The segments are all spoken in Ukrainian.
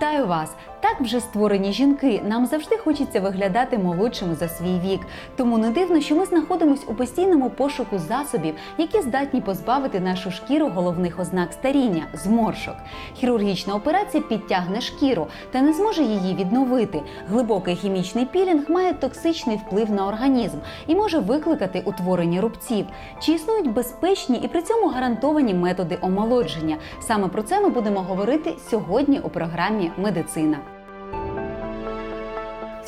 Вітаю вас! Так вже створені жінки. Нам завжди хочеться виглядати молодшими за свій вік. Тому не дивно, що ми знаходимося у постійному пошуку засобів, які здатні позбавити нашу шкіру головних ознак старіння зморшок. Хірургічна операція підтягне шкіру та не зможе її відновити. Глибокий хімічний пілінг має токсичний вплив на організм і може викликати утворення рубців. Чи існують безпечні і при цьому гарантовані методи омолодження? Саме про це ми будемо говорити сьогодні у програмі Медицина.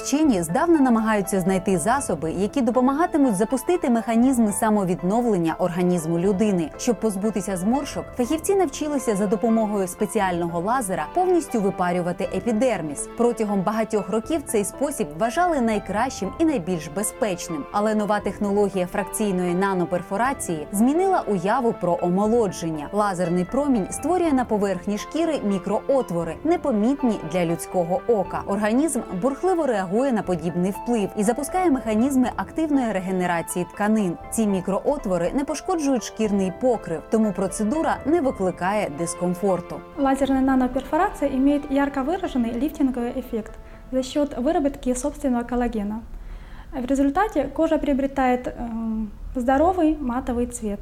Вчені здавна намагаються знайти засоби, які допомагатимуть запустити механізми самовідновлення організму людини. Щоб позбутися зморшок, фахівці навчилися за допомогою спеціального лазера повністю випарювати епідерміс. Протягом багатьох років цей спосіб вважали найкращим і найбільш безпечним. Але нова технологія фракційної наноперфорації змінила уяву про омолодження. Лазерний промінь створює на поверхні шкіри мікроотвори, непомітні для людського ока. Організм бурхливо реагує на подібний вплив і запускає механізми активної регенерації тканин. Ці мікроотвори не пошкоджують шкірний покрив, тому процедура не викликає дискомфорту. Лазерная наноперфорация имеет ярко выраженный лифтинговый эффект за счет выработки собственного коллагена. В результате кожа приобретает эм, здоровый матовый цвет.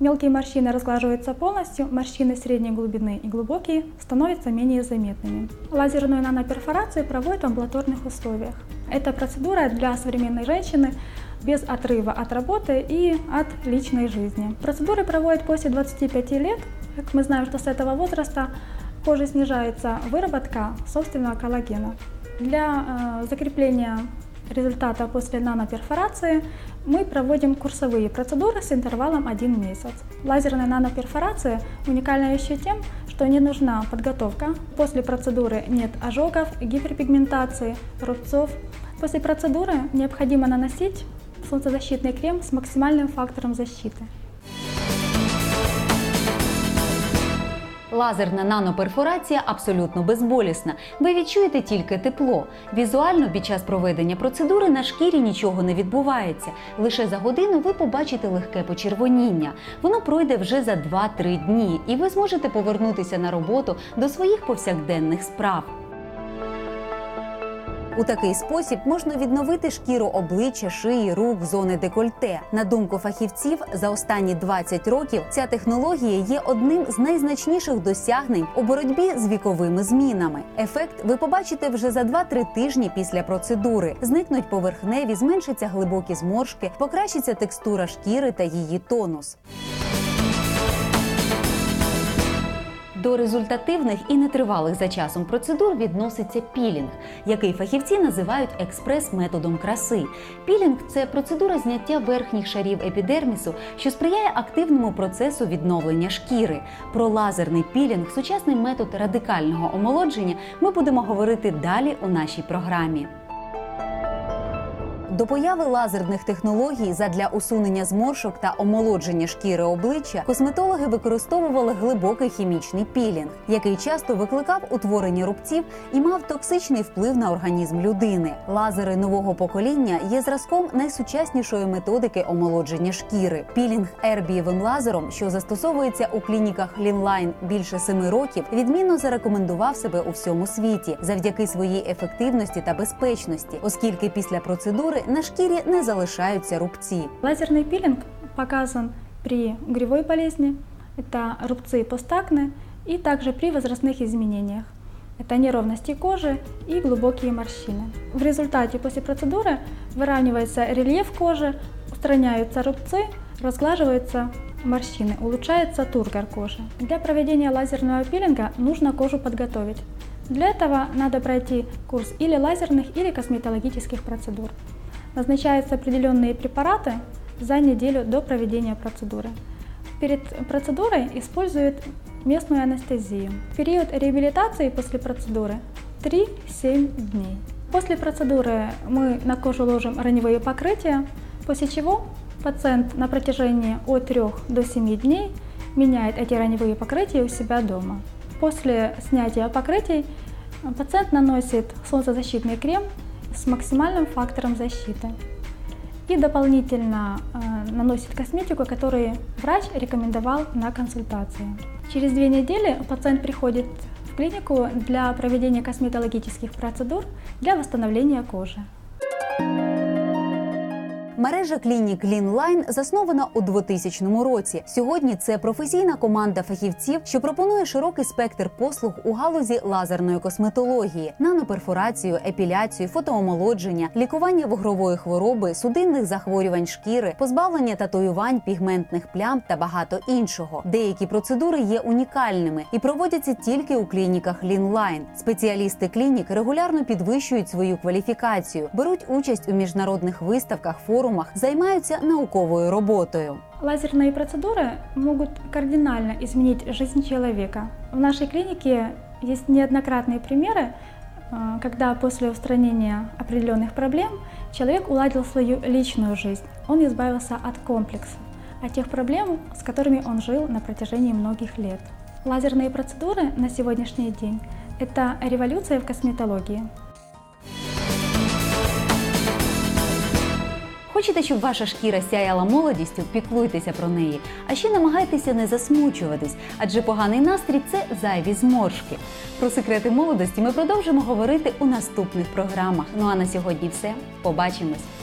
Мелкие морщины разглаживаются полностью, морщины средней глубины и глубокие становятся менее заметными. Лазерную наноперфорацию проводят в амбулаторных условиях. Это процедура для современной женщины без отрыва от работы и от личной жизни. Процедуры проводят после 25 лет. Как мы знаем, что с этого возраста коже снижается выработка собственного коллагена. Для э, закрепления результата после наноперфорации мы проводим курсовые процедуры с интервалом 1 месяц. Лазерная наноперфорация уникальна еще тем, что не нужна подготовка. После процедуры нет ожогов, гиперпигментации, рубцов. После процедуры необходимо наносить солнцезащитный крем с максимальным фактором защиты. Лазерна наноперфорація абсолютно безболісна. Ви відчуєте тільки тепло. Візуально під час проведення процедури на шкірі нічого не відбувається. Лише за годину ви побачите легке почервоніння. Воно пройде вже за 2-3 дні, і ви зможете повернутися на роботу до своїх повсякденних справ. У такий спосіб можна відновити шкіру обличчя, шиї, рук, зони декольте. На думку фахівців, за останні 20 років ця технологія є одним з найзначніших досягнень у боротьбі з віковими змінами. Ефект ви побачите вже за 2-3 тижні після процедури. Зникнуть поверхневі, зменшаться глибокі зморшки, покращиться текстура шкіри та її тонус. До результативних і нетривалих за часом процедур відноситься пілінг, який фахівці називають експрес-методом краси. Пілінг це процедура зняття верхніх шарів епідермісу, що сприяє активному процесу відновлення шкіри. Про лазерний пілінг, сучасний метод радикального омолодження, ми будемо говорити далі у нашій програмі. До появи лазерних технологій задля усунення зморшок та омолодження шкіри обличчя косметологи використовували глибокий хімічний пілінг, який часто викликав утворення рубців і мав токсичний вплив на організм людини. Лазери нового покоління є зразком найсучаснішої методики омолодження шкіри. Пілінг ербієвим лазером, що застосовується у клініках Лінлайн більше семи років, відмінно зарекомендував себе у всьому світі завдяки своїй ефективності та безпечності, оскільки після процедури на шкірі не залишаються рубці. Лазерный пилинг показан при угревой болезни, это рубцы постакны и также при возрастных изменениях. Это неровности кожи и глубокие морщины. В результате после процедуры выравнивается рельеф кожи, устраняются рубцы, разглаживаются морщины, улучшается тургор кожи. Для проведения лазерного пилинга нужно кожу подготовить. Для этого надо пройти курс или лазерных, или косметологических процедур. Назначаются определенные препараты за неделю до проведения процедуры. Перед процедурой используют местную анестезию. Период реабилитации после процедуры 3-7 дней. После процедуры мы на кожу ложим раневые покрытия, после чего пациент на протяжении от 3 до 7 дней меняет эти раневые покрытия у себя дома. После снятия покрытий пациент наносит солнцезащитный крем с максимальным фактором защиты. И дополнительно э, наносит косметику, которую врач рекомендовал на консультации. Через две недели пациент приходит в клинику для проведения косметологических процедур для восстановления кожи. Мережа клінік Лінлайн заснована у 2000 році. Сьогодні це професійна команда фахівців, що пропонує широкий спектр послуг у галузі лазерної косметології, наноперфорацію, епіляцію, фотоомолодження, лікування вугрової хвороби, судинних захворювань шкіри, позбавлення татуювань, пігментних плям та багато іншого. Деякі процедури є унікальними і проводяться тільки у клініках Лінлайн. Спеціалісти клінік регулярно підвищують свою кваліфікацію, беруть участь у міжнародних виставках, форумах, займаються науковою роботою. Лазерные процедуры могут кардинально изменить жизнь человека. В нашей клинике есть неоднократные примеры, э, когда после устранения определенных проблем человек уладил свою личную жизнь, он избавился от комплексов, от тех проблем, с которыми он жил на протяжении многих лет. Лазерные процедуры на сегодняшний день – это революция в косметологии. Хочете, щоб ваша шкіра сяяла молодістю, піклуйтеся про неї. А ще намагайтеся не засмучуватись, адже поганий настрій це зайві зморшки. Про секрети молодості ми продовжимо говорити у наступних програмах. Ну а на сьогодні все. Побачимось!